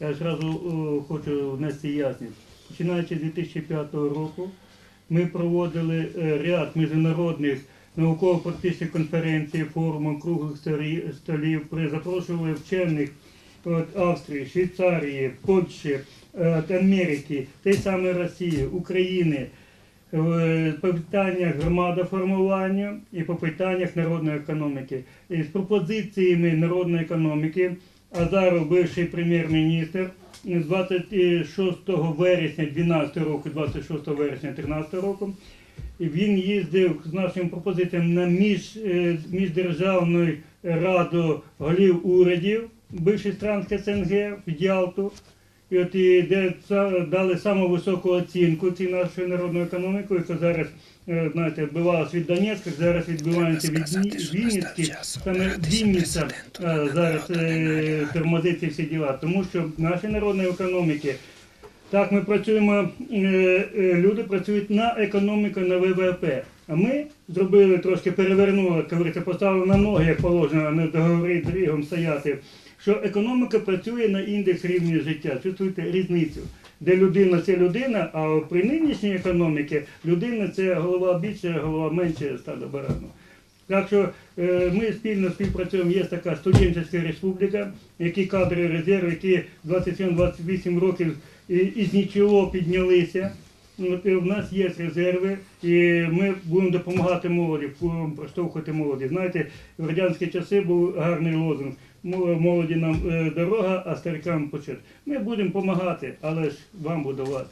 Я зразу е, хочу внести ясність. Починаючи з 2005 року ми проводили е, ряд міжнародних науково-практичних конференцій, форумів, круглих столів, запрошували вчених от, Австрії, Швейцарії, Польщі, е, от Америки, тієї самої Росії, України, по питаннях громадоформування і по питаннях народної економіки. І з пропозиціями народної економіки Азаров, бивший прем'єр-міністр, з 26 вересня 12 року, 26 вересня 13 року, він їздив з нашим пропозиціям на між, е, міждержавну раду голів урядів бивших стран СНГ в Ялту. І от і де дали саму високу оцінку цій нашої народної економіки, яка зараз, е, знаєте, відбивалася від Донецька, зараз відбивається від Вінницьки. Саме Вінниця е, зараз е, наряду. тормозить ці всі діла. Тому що наші народної економіки, так ми працюємо, е, е, люди працюють на економіку, на ВВП. А ми зробили трошки перевернули, як поставили на ноги, як положено, не договорити дрігом стояти. Що економіка працює на індекс рівня життя. Чувствуєте різницю. Де людина це людина, а при нинішній економіці людина це голова більше, голова менше стада барану. Так що е, ми спільно співпрацюємо. Є така студентська республіка, які кадри резерв, які 27-28 років із нічого піднялися. От, і в нас є резерви, і ми будемо допомагати молоді, будемо проштовхувати молоді. Знаєте, в радянські часи був гарний лозунг. Молоді нам е, дорога, а старикам почет. Ми будемо допомагати, але ж вам будувати.